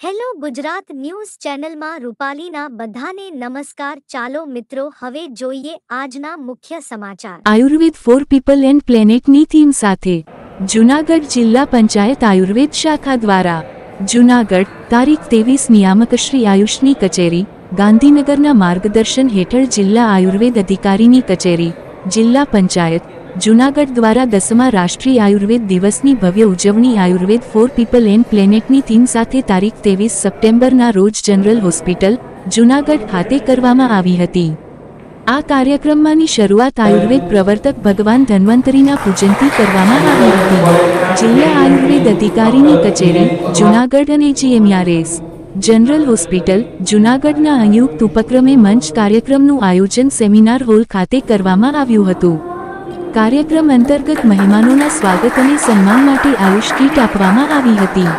Hello Gujarat news ચેનલમાં રૂપાલીના બધાને નમસ્કાર. ચાલો મિત્રો, હવે જોઈએ આજના મુખ્ય સમાચાર. આયુર્વેદ ફોર પીપલ એન્ડ પ્લેનેટની થીમ સાથે જૂનાગઢ જિલ્લા પંચાયત આયુર્વેદ શાખા દ્વારા જૂનાગઢ તારીખ ત્રેવીસ નિયામક શ્રી આયુષની કચેરી, ગાંધીનગરના માર્ગદર્શન હેઠળ જિલ્લા આયુર્વેદ અધિકારીની કચેરી, જિલ્લા પંચાયત જૂનાગઢ દ્વારા દસમા રાષ્ટ્રીય આયુર્વેદ દિવસની ભવ્ય ઉજવણી આયુર્વેદ ફોર પીપલ એન્ડ પ્લેનેટની થીમ સાથે તારીખ ત્રેવીસ સપ્ટેમ્બરના રોજ જનરલ હોસ્પિટલ, જૂનાગઢ ખાતે કરવામાં આવી હતી. આ કાર્યક્રમમાંની શરૂઆત આયુર્વેદ પ્રવર્તક ભગવાન ધન્વંતરીના પૂજનથી કરવામાં આવી હતી. જિલ્લા આયુર્વેદ અધિકારીની કચેરી, જૂનાગઢ અને જીએમઆરએસ. જનરલ હોસ્પિટલ, જૂનાગઢના સંયુક્ત ઉપક્રમે મંચ કાર્યક્રમનું આયોજન સેમિનાર હોલ ખાતે કરવામાં આવ્યું હતું. કાર્યક્રમ અંતર્ગત મહેમાનોના સ્વાગત અને સન્માન માટે આયુષ કીટ આપવામાં આવી હતી,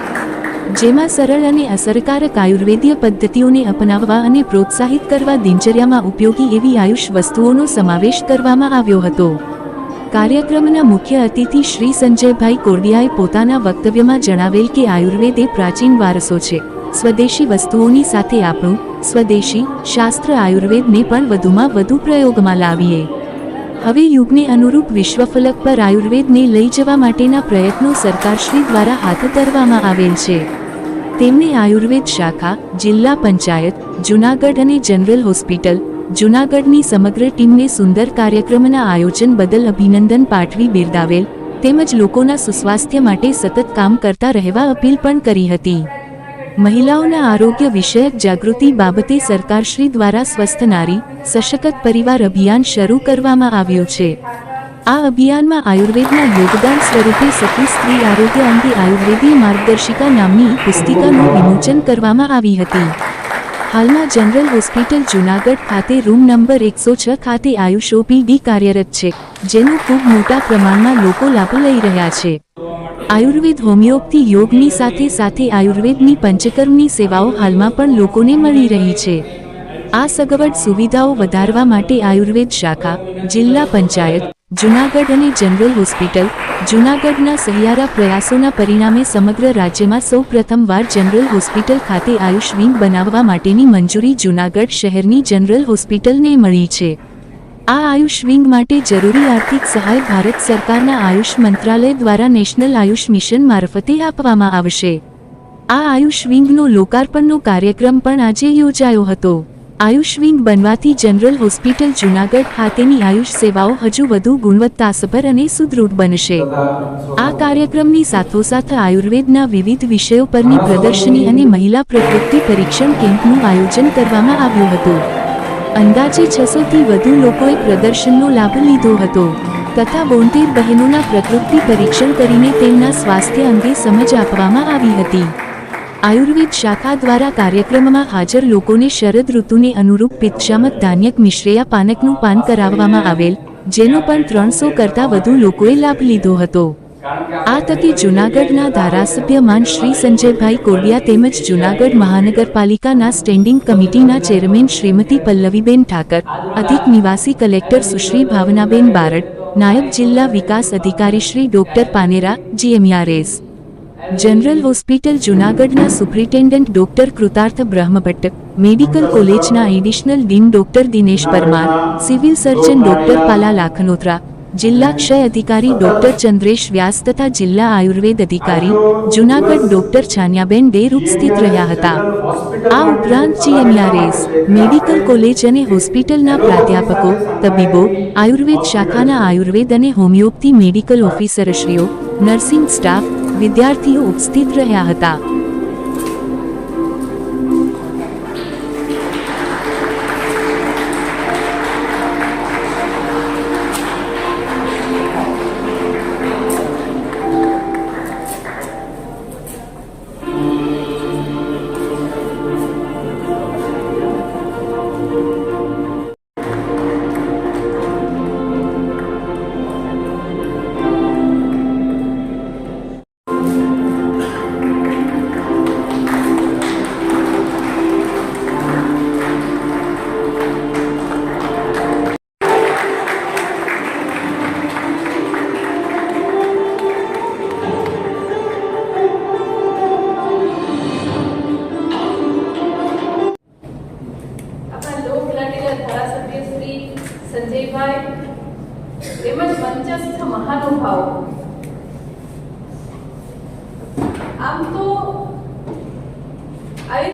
જેમાં સરળ અને અસરકારક આયુર્વેદીય પદ્ધતિઓને અપનાવવા અને પ્રોત્સાહિત કરવા દિનચર્યામાં ઉપયોગી એવી આયુષ વસ્તુઓનો સમાવેશ કરવામાં આવ્યો હતો. કાર્યક્રમના મુખ્ય અતિથિ શ્રી સંજયભાઈ કોરડિયાએ પોતાના વક્તવ્યમાં જણાવેલ કે આયુર્વેદ એ પ્રાચીન વારસો છે. સ્વદેશી વસ્તુઓની સાથે આપણું સ્વદેશી શાસ્ત્ર આયુર્વેદને પણ વધુમાં વધુ પ્રયોગમાં લાવીએ. હવે યુગને અનુરૂપ વિશ્વફલક પર આયુર્વેદને લઈ જવા માટેના પ્રયત્નો સરકારશ્રી દ્વારા હાથ ધરવામાં આવેલ છે. તેમણે આયુર્વેદ શાખા, જિલ્લા પંચાયત, જૂનાગઢ અને જનરલ હોસ્પિટલ, જૂનાગઢની સમગ્ર ટીમને સુંદર કાર્યક્રમના આયોજન બદલ અભિનંદન પાઠવી બિરદાવેલ, તેમજ લોકોના સુસ્વાસ્થ્ય માટે સતત કામ કરતા રહેવા અપીલ પણ કરી હતી. મહિલાઓના આરોગ્ય વિષયક જાગૃતિ બાબતે સરકારશ્રી દ્વારા સ્વસ્થ નારી સશક્ત પરિવાર અભિયાન શરૂ કરવામાં આવ્યું છે. આ અભિયાનમાં આયુર્વેદના યોગદાન સ્વરૂપે સતી સ્ત્રી આરોગ્ય અંગે આયુર્વેદીય માર્ગદર્શિકા નામની પુસ્તિકાનું વિમોચન કરવામાં આવી હતી. હાલમાં જનરલ હોસ્પિટલ જૂનાગઢ ખાતે રૂમ નંબર એકસો છ ખાતે આયુષ ઓપીડી કાર્યરત છે, જેનો ખૂબ મોટા પ્રમાણમાં લોકો લાભ લઈ રહ્યા છે. આયુર્વેદ હોમિયોપથી યોગની સાથે સાથે આયુર્વેદની પંચકર્મની સેવાઓ હાલમાં પણ લોકોને મળી રહી છે. આ સગવડ સુવિધાઓ વધારવા માટે આયુર્વેદ શાખા, જિલ્લા પંચાયત, જૂનાગઢ અને જનરલ હોસ્પિટલ, જૂનાગઢના સહિયારા પ્રયાસોના પરિણામે સમગ્ર રાજ્યમાં સૌ પ્રથમવાર જનરલ હોસ્પિટલ ખાતે આયુષ વિંગ બનાવવા માટેની મંજૂરી જૂનાગઢ શહેરની જનરલ હોસ્પિટલને મળી છે. આ આયુષ વિંગ માટે જરૂરી આર્થિક સહાય ભારત સરકારના આયુષ મંત્રાલય દ્વારા નેશનલ આયુષ મિશન મારફતે આપવામાં આવશે. આ આયુષ વિંગનો લોકાર્પણનો કાર્યક્રમ પણ આજે યોજાયો હતો. આયુષ વિંગ બનવાથી જનરલ હોસ્પિટલ જૂનાગઢ ખાતેની આયુષ સેવાઓ હજુ વધુ ગુણવત્તાસભર અને સુદૃઢ બનશે. આ કાર્યક્રમની સાથોસાથ આયુર્વેદના વિવિધ વિષયો પરની પ્રદર્શની અને મહિલા પ્રકૃતિ પરીક્ષણ કેમ્પનું આયોજન કરવામાં આવ્યું હતું. અંદાજે છસોથી વધુ લોકોએ પ્રદર્શનનો લાભ લીધો હતો. તથા બોતેર બહેનોના પ્રકૃતિ પરીક્ષણ કરીને તેમના સ્વાસ્થ્ય અંગે સમજ આપવામાં આવી હતી. આયુર્વેદ શાખા દ્વારા કાર્યક્રમમાં હાજર લોકોને શરદ ઋતુને અનુરૂપ પિત્તશામક ધાન્યક મિશ્રેયા પાનકનું પાન કરાવવામાં આવેલ, જેનો પણ ત્રણસો કરતાં વધુ લોકોએ લાભ લીધો હતો. આ તકે જૂનાગઢના ધારાસભ્ય માન શ્રી સંજયભાઈ કોડિયા તેમજ જૂનાગઢ મહાનગરપાલિકાના સ્ટેન્ડિંગ કમિટીના ચેરમેન શ્રીમતી પલ્લવીબેન ઠાકર, અધિક નિવાસી કલેક્ટર સુશ્રી ભાવનાબેન બારડ, નાયબ જિલ્લા વિકાસ અધિકારી Shri doctor Panera, GMRS. General hospital જૂનાગઢના superintendent doctor Krutarth Brahmbhatt, medical કોલેજના additional dean doctor Dinesh Parmar, civil surgeon doctor Pala Lakhnotra જિલ્લા ક્ષય અધિકારી ડોક્ટર ચંદ્રેશ વ્યાસ તથા જિલ્લા આયુર્વેદ અધિકારી જુનાગઢ ડોક્ટર છાન્યાબેન ડેર ઉપસ્થિત રહ્યા હતા. આ ઉપરાંત જીએમઆરએસ મેડિકલ કોલેજ અને હોસ્પિટલના પ્રાધ્યાપકો, તબીબો, આયુર્વેદ શાખાના આયુર્વેદ અને હોમિયોપથી મેડિકલ ઓફિસરશ્રીઓ, નર્સિંગ સ્ટાફ, વિદ્યાર્થીઓ ઉપસ્થિત રહ્યા હતા. ધારાસભ્ય શ્રી સંજયભાઈ તેમજ મંચસ્થ મહાનુભાવો. આમ તો આવી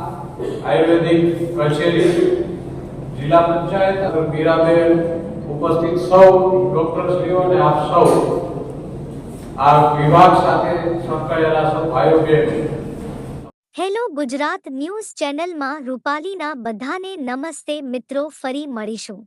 આયુર્વેદિક કચેરી, જિલ્લા પંચાયત મીરાબેન ઉપસ્થિત સૌ ડોક્ટરશ્રીઓ અને આપ સૌ આ વિભાગ સાથે સંકળાયેલા સૌ ભાઈઓ બહેનો હેલો ગુજરાત ન્યૂઝ ચેનલમાં રૂપાલીના બધાને નમસ્તે મિત્રો, ફરી મળીશું.